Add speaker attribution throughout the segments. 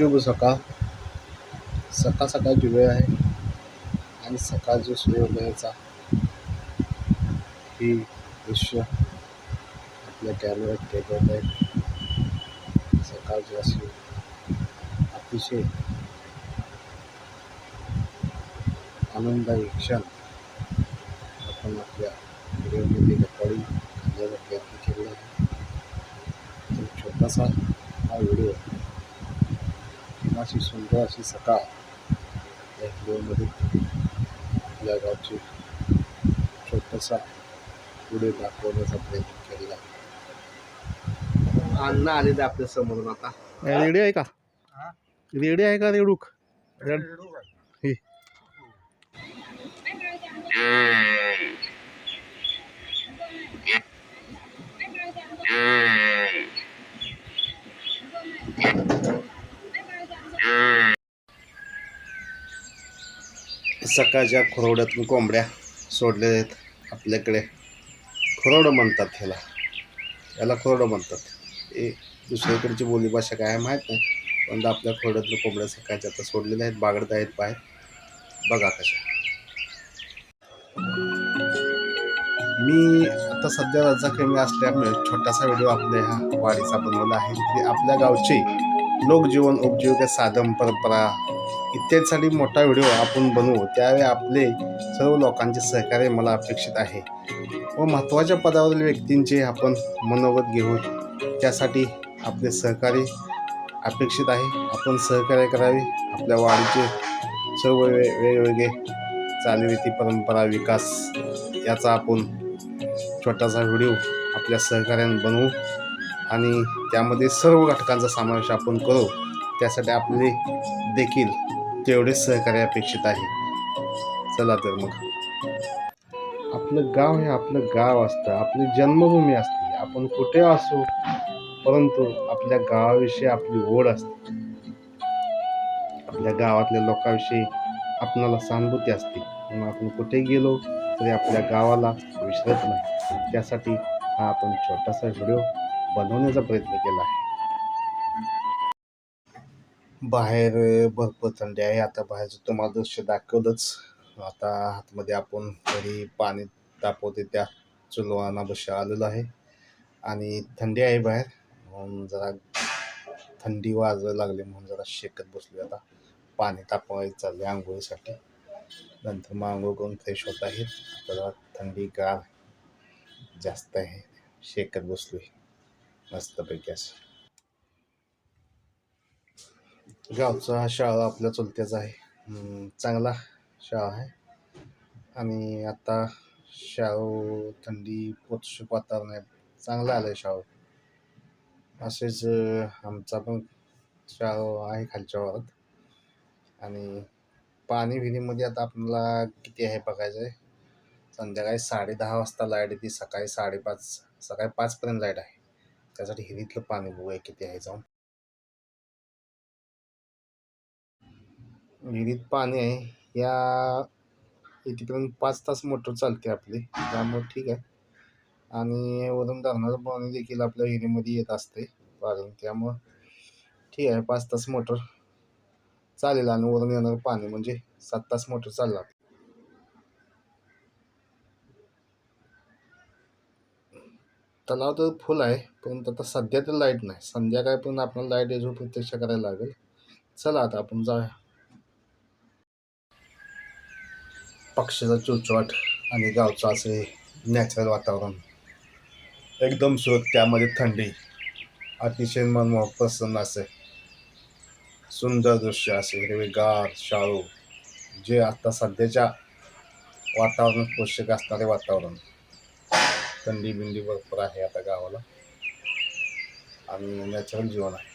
Speaker 1: शुभ सकाळ. सकाळ सकाळची वेळ आहे आणि सकाळच्या सूर्योदयाचा ही दृश्य आपल्या कॅमेऱ्यात केलं आहे सकाळची अशी अतिशय आनंददायी क्षण आपण आपल्या व्हिडिओमध्ये रेकॉर्डिंग करण्याचा प्रयत्न केला आहे. तर छोटासा हा व्हिडिओ अशी सुंदर अशी सकाळ या व्हिडिओमध्ये या गावची छोटासा व्हिडिओ दाखवण्याचा प्रयत्न केलेला अण्णा आलेले आपल्या समोरून आता.
Speaker 2: रेडी आहे का? रेडी आहे का रेडूक? रेड हे.
Speaker 1: सकाळच्या खुरवड्यातून कोंबड्या सोडलेल्या आहेत. आपल्याकडे खुरवडं म्हणतात ह्याला. याला खुरवडं म्हणतात. हे दुसरीकडची बोलीभाषा काय माहीत नाही पण आपल्या खुरड्यातून कोंबड्या सकाळच्या आता सोडलेल्या आहेत. बागडत आहेत बाहेर. बघा कशा मी आता सध्या रजा कमी असल्यामुळे छोटासा व्हिडिओ आपल्या ह्या वाडीचा बनवला आहे. की आपल्या गावचे लोकजीवन उपजीविका साधन परंपरा इत्यादीसाठी मोठा व्हिडिओ आपण बनवू. त्यावेळी आपले सर्व लोकांचे सहकार्य मला अपेक्षित आहे व महत्त्वाच्या पदावरील व्यक्तींचे आपण मनोगत घेऊ. त्यासाठी आपले सहकार्य अपेक्षित आहे. आपण सहकार्य करावे. आपल्या वाढीचे सर्व वे वेगवेगळे चालीरीती परंपरा विकास याचा आपण छोटासा व्हिडिओ आपल्या सहकार्याने बनवू. आणि त्यामध्ये सर्व घटकांचा समावेश आपण करू. त्यासाठी आपले देखील तेवढे सहकार्य अपेक्षित आहे. चला तर मग. आपलं गाव हे आपलं गाव असतं. आपली जन्मभूमी असते. आपण कुठे असू परंतु आपल्या गावाविषयी आपली ओढ असते. आपल्या गावातल्या लोकांविषयी आपणाला सहानुभूती असते. म्हणून आपण कुठे गेलो तरी आपल्या गावाला विसरत नाही. त्यासाठी हा आपण छोटासा व्हिडिओ बनवण्याचा प्रयत्न केला आहे. बाहेर भरपूर थंडी आहे. आता बाहेरचं तुम्हाला दृश्य दाखवलंच. आता आतमध्ये आपण घरी पाणी तापवते त्या चुलवाना बशा आलेलो आहे. आणि थंडी आहे बाहेर. म्हणून जरा थंडी वाजायला लागली म्हणून जरा शेकत बसली आता. पाणी तापवायचं चालले आंघोळीसाठी. नंतर मग आंघोळ करून फ्रेश होत आहेत आता जरा थंडी गार जास्त आहे. शेकत बसली मस्तपैकी असं. गावचा हा शाळा आपल्या चुलत्याचा आहे. चांगला शाळा आहे. आणि आता शाळू थंडी पोतशुक वातावरण आहे चांगलं आलं आहे शाळू असेच आमचा पण शाळू आहे खालच्या वारात आणि पाणी विहिरीमध्ये आता आपल्याला किती आहे बघायचं आहे संध्याकाळी साडे दहा वाजता लाइट येते सकाळी साडेपाच सकाळी पाचपर्यंत लाइट आहे. त्यासाठी हिरीतलं पाणी बघूया किती आहे जाऊन. विहिरीत पाणी आहे. या इथेपर्यंत पाच तास मोटर चालते आपली. त्यामुळे ठीक आहे. आणि वरून धरणाचं पाणी देखील आपल्या विहिरीमध्ये येत असते वाढून त्यामुळं ठीक आहे. पाच तास मोटर चालेल आणि वरून येणारं पाणी म्हणजे सात तास मोटर चालला तलाव तर फुल आहे परंतु आता सध्या तर लाइट नाही. संध्याकाळी पण आपल्याला लाइट यायची प्रत्यक्ष करायला लागेल. चला आता आपण जाऊया. पक्षाचा चुचवाट आणि गावचं असे नॅचरल वातावरण. एकदम सुरत त्यामध्ये थंडी. अतिशय मनमोहक प्रसन्न असे. सुंदर दृश्य असे. हिरवेगार शाळू. जे आता सध्याच्या वातावरणात पोषक असणारे वातावरण. थंडी बिंडी भरपूर आहे आता गावाला. आणि नॅचरल जीवन आहे.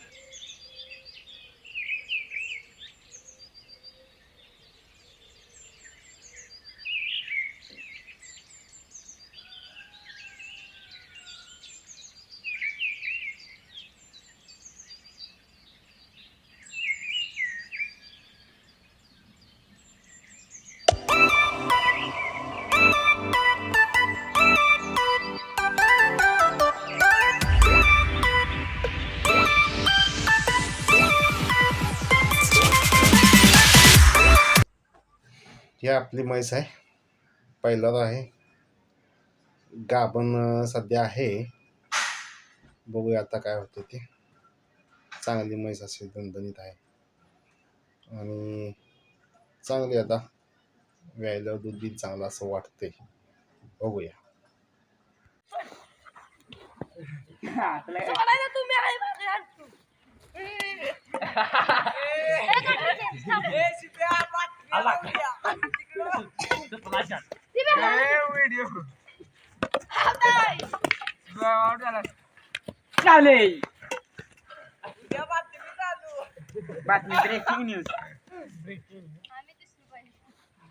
Speaker 1: ही आपली म्हैस आहे. पहिल्यावर आहे. गाभण सध्या आहे. बघूया आता काय होते ते. चांगली म्हैस असे दणदणीत आहे. आणि चांगली आता व्यायला दूध बी चांगलं असं वाटते बघूया.
Speaker 3: तुम्ही आहे
Speaker 4: बातमी ब्रेकिंग न्यूज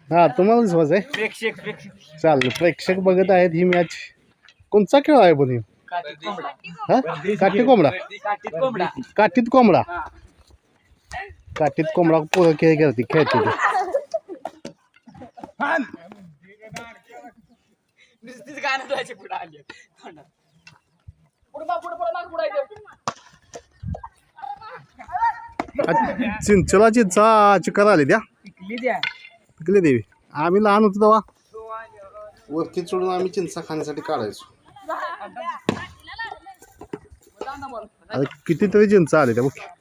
Speaker 2: हा तुम्हाला विश्वास आहे?
Speaker 4: प्रेक्षक प्रेक्षक
Speaker 2: चालेल प्रेक्षक बघत आहेत ही मॅच कोणचा खेळ आहे पण ही?
Speaker 4: काठीत कोंबडा
Speaker 2: हा? काठी कोंबडा?
Speaker 4: काठीत कोंबडा.
Speaker 2: काठीत कोंबडा. काठीत कोंबडा पोरं खेळ खेळते खेळते ते.
Speaker 4: नुसतीच गाणं तुझ्या पुढे आली तोंडात. पुढं बा, पुढं, पुढं, मागं, पुढं आहे ते.
Speaker 2: आ, चिंचला चिंचा चिकार आले त्या
Speaker 4: टिकली द्या.
Speaker 2: पिकले देवी. आम्ही लहान होतो तेव्हा.
Speaker 1: वरती चढून आम्ही चिंचा खाण्यासाठी काढायचो.
Speaker 2: आता कितीतरी चिंचा आले त्या बघ.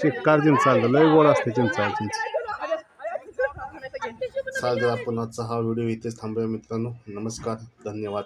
Speaker 2: शिकार चिंचा आलं लय गोड असते चिंचा चिंच.
Speaker 1: आपण आजचा हा व्हिडिओ इथेच थांबूया मित्रांनो. नमस्कार धन्यवाद.